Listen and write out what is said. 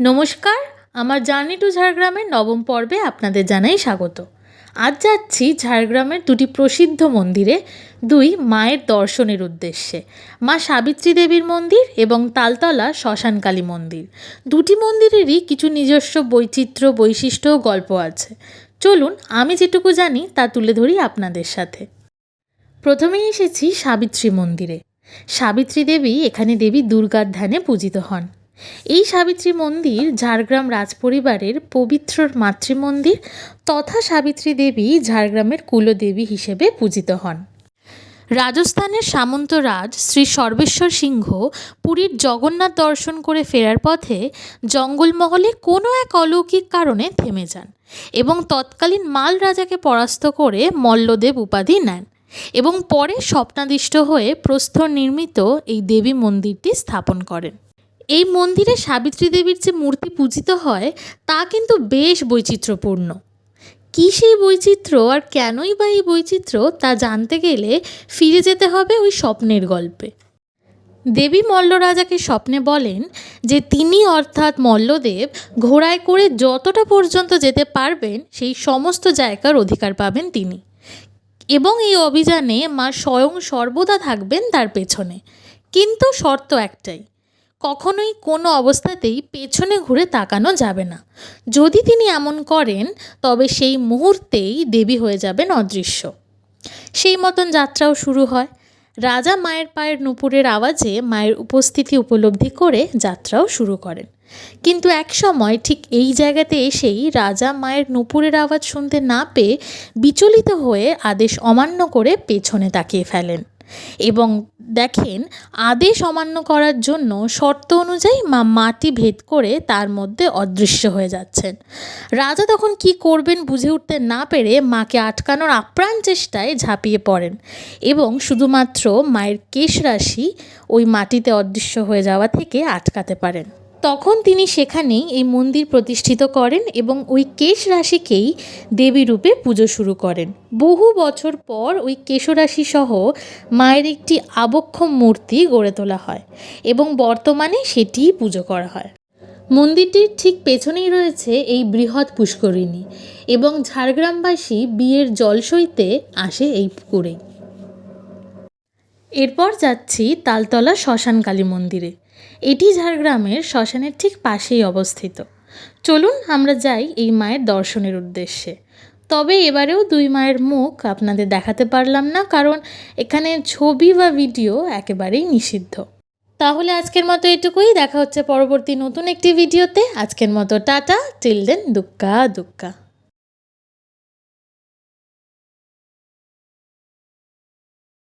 নমস্কার, আমার journey to ঝাড়গ্রামের নবম পর্বে আপনাদের জানাই স্বাগত। আজ যাচ্ছি ঝাড়গ্রামের দুটি প্রসিদ্ধ মন্দিরে, দুই মায়ের দর্শনের উদ্দেশ্যে। মা সাবিত্রী দেবীর মন্দির এবং তালতলা শ্মশানকালী মন্দির। দুটি মন্দিরেরই কিছু নিজস্ব বৈচিত্র্য, বৈশিষ্ট্য ও গল্প আছে। চলুন, আমি যেটুকু জানি তা তুলে ধরি আপনাদের সাথে। প্রথমেই এসেছি সাবিত্রী মন্দিরে। সাবিত্রী দেবী এখানে দেবী দুর্গার ধ্যানে পূজিত হন। এই সাবিত্রী মন্দির ঝাড়গ্রাম রাজপরিবারের পবিত্র মাতৃমন্দির তথা সাবিত্রী দেবী ঝাড়গ্রামের কুলদেবী হিসেবে পূজিত হন। রাজস্থানের সামন্তরাজ শ্রী সর্বেশ্বর সিংহ পুরীর জগন্নাথ দর্শন করে ফেরার পথে জঙ্গলমহলে কোনো এক অলৌকিক কারণে থেমে যান এবং তৎকালীন মাল রাজাকে পরাস্ত করে মল্লদেব উপাধি নেন এবং পরে স্বপ্নাদিষ্ট হয়ে প্রস্তর নির্মিত এই দেবী মন্দিরটি স্থাপন করেন। এই মন্দিরে সাবিত্রী দেবীর যে মূর্তি পূজিত হয়, তা কিন্তু বেশ বৈচিত্র্যপূর্ণ। কী সেই বৈচিত্র্য আর কেনই বা এই বৈচিত্র্য, তা জানতে গেলে ফিরে যেতে হবে ওই স্বপ্নের গল্পে। দেবী মল্ল রাজাকে স্বপ্নে বলেন যে তিনি অর্থাৎ মল্লদেব ঘোড়ায় করে যতটা পর্যন্ত যেতে পারবেন, সেই সমস্ত জায়গার অধিকার পাবেন তিনি। এবং এই অভিযানে মা স্বয়ং সর্বদা থাকবেন তার পেছনে। কিন্তু শর্ত একটাই কখনোই কোনো অবস্থাতেই পেছনে ঘুরে তাকানো যাবে না। যদি তিনি এমন করেন, তবে সেই মুহূর্তেই দেবী হয়ে যাবেন অদৃশ্য। সেই মতন যাত্রাও শুরু হয়। রাজা মায়ের পায়ের নুপুরের আওয়াজে মায়ের উপস্থিতি উপলব্ধি করে যাত্রাও শুরু করেন। কিন্তু এক সময় ঠিক এই জায়গাতে এসেই রাজা মায়ের নুপুরের আওয়াজ শুনতে না পেয়ে বিচলিত হয়ে আদেশ অমান্য করে পেছনে তাকিয়ে ফেলেন। এবং দেখেন, আদেশ অমান্য করার জন্য শর্ত অনুযায়ী মা মাটি ভেদ করে তার মধ্যে অদৃশ্য হয়ে যাচ্ছেন। রাজা তখন কি করবেন বুঝে উঠতে না পেরে মাকে আটকানোর আপ্রাণ চেষ্টায় ঝাঁপিয়ে পড়েন এবং শুধুমাত্র মায়ের কেশ রাশি ওই মাটিতে অদৃশ্য হয়ে যাওয়া থেকে আটকাতে পারেন। তখন তিনি সেখানেই এই মন্দির প্রতিষ্ঠিত করেন এবং ওই কেশ রাশিকেই দেবী রূপে পুজো শুরু করেন। বহু বছর পর ওই কেশরাশি সহ মায়ের একটি আবক্ষম মূর্তি গড়ে তোলা হয় এবং বর্তমানে সেটিই পুজো করা হয়। মন্দিরটির ঠিক পেছনেই রয়েছে এই বৃহৎ পুষ্করিণী এবং ঝাড়গ্রামবাসী বিয়ের জল সইতে আসে এই পুকুরেই। এরপর যাচ্ছি তালতলা শ্মশান কালী মন্দিরে। এটি ঝাড়গ্রামের শ্মশানের ঠিক পাশেই অবস্থিত। চলুন আমরা যাই এই মায়ের দর্শনের উদ্দেশ্যে। তবে এবারেও দুই মায়ের মুখ আপনাদের দেখাতে পারলাম না, কারণ এখানে ছবি বা ভিডিও একেবারেই নিষিদ্ধ। তাহলে আজকের মতো এটুকুই। দেখা হচ্ছে পরবর্তী নতুন একটি ভিডিওতে। আজকের মতো টাটা, টিল দেন দুক্কা দুক্কা।